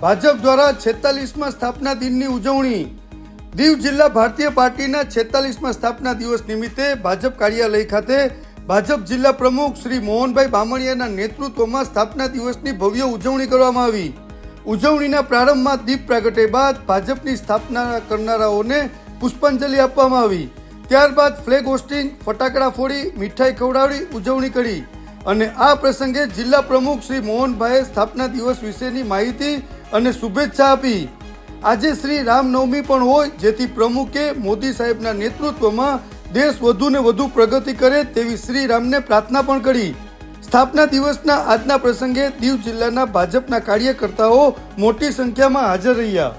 ભાજપ દ્વારા છેતાલીસમાં સ્થાપના દિનની ઉજવણી. દીવ જિલ્લા ભારતીય પાર્ટીના છેતાલીસમાં સ્થાપના દિવસ નિમિત્તે ભાજપ કાર્યાલય ખાતે ભાજપ જિલ્લા પ્રમુખ શ્રી મોહનભાઈ બામણિયાના નેતૃત્વમાં સ્થાપના દિવસની ભવ્ય ઉજવણી કરવામાં આવી. ઉજવણીના પ્રારંભમાં દીપ પ્રાગટ્ય બાદ ભાજપની સ્થાપના કરનારાઓને પુષ્પાંજલિ આપવામાં આવી. ત્યારબાદ ફ્લેગ હોસ્ટિંગ, ફટાકડા ફોડી, મીઠાઈ ખવડાવી ઉજવણી કરી. અને આ પ્રસંગે જિલ્લા પ્રમુખ શ્રી મોહનભાઈએ સ્થાપના દિવસ વિશેની માહિતી અને શુભેચ્છા આપી. આજે શ્રી રામનવમી પણ હોય, જેથી પ્રમુખે મોદી સાહેબના નેતૃત્વમાં દેશ વધુ ને વધુ પ્રગતિ કરે તેવી શ્રી રામને પ્રાર્થના પણ કરી. સ્થાપના દિવસના આજના પ્રસંગે દીવ જિલ્લાના ભાજપના કાર્યકર્તાઓ મોટી સંખ્યામાં હાજર રહ્યા.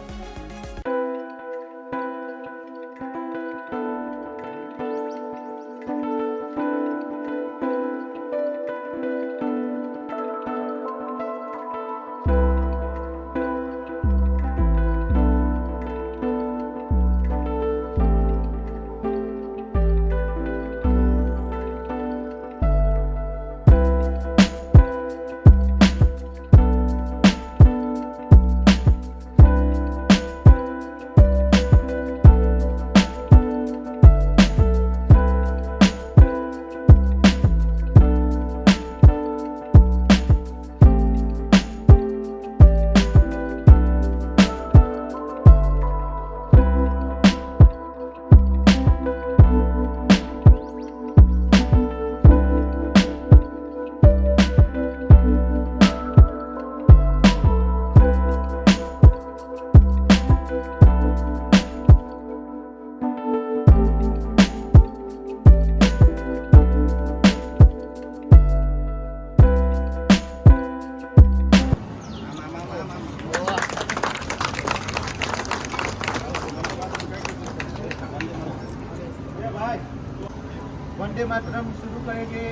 वंदे मातरम शुरू करेंगे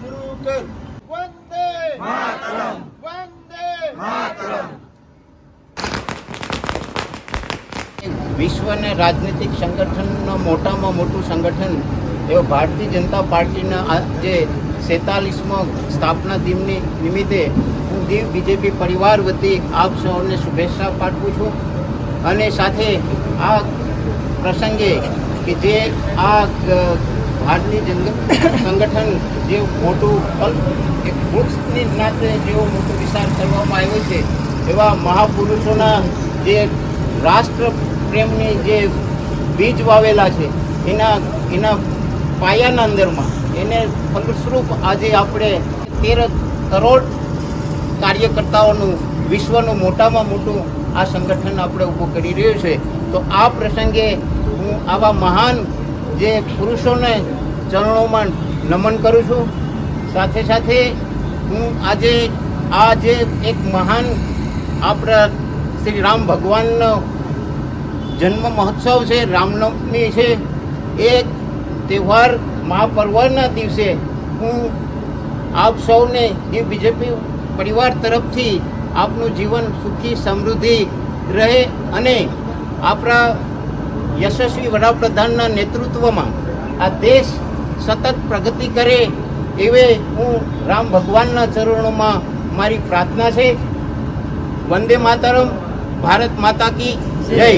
शुरू कर वंदे मातरम वंदे વિશ્વને રાજનીતિક સંગઠનનો મોટામાં મોટું સંગઠન એવો ભારતીય જનતા પાર્ટીના જે સેતાલીસમો સ્થાપના દિનની નિમિત્તે હું દીવ બીજેપી પરિવાર વતી આપ સૌને શુભેચ્છા પાઠવું છું. અને સાથે આ પ્રસંગે કે જે આ ભારતીય જનતા સંગઠન જે મોટું એક વૃક્ષની નાતે જેવો મોટો વિચાર કરવામાં આવ્યો છે, એવા મહાપુરુષોના જે રાષ્ટ્ર પ્રેમની જે બીજ વાવેલા છે, એના એના પાયાના અંદરમાં એને ફલસ્વરૂપ આજે આપણે તેર કરોડ કાર્યકર્તાઓનું, વિશ્વનું મોટામાં મોટું આ સંગઠન આપણે ઊભું કરી રહ્યું છે. તો આ પ્રસંગે હું આવા મહાન જે પુરુષોને ચરણોમાં નમન કરું છું. સાથે સાથે હું આજે, આ જે એક મહાન આપણા શ્રી રામ ભગવાનનો જન્મ મહોત્સવ છે, રામનવમી છે, એ તહેવાર મહાપર્વના દિવસે હું આપ સૌને એ બીજેપી પરિવાર તરફથી આપનું જીવન સુખી, સમૃદ્ધિ રહે અને આપણા યશસ્વી વડાપ્રધાનના નેતૃત્વમાં આ દેશ સતત પ્રગતિ કરે એવે હું રામ ભગવાનના ચરણોમાં મારી પ્રાર્થના છે. વંદે માતરમ, ભારત માતા કી જય.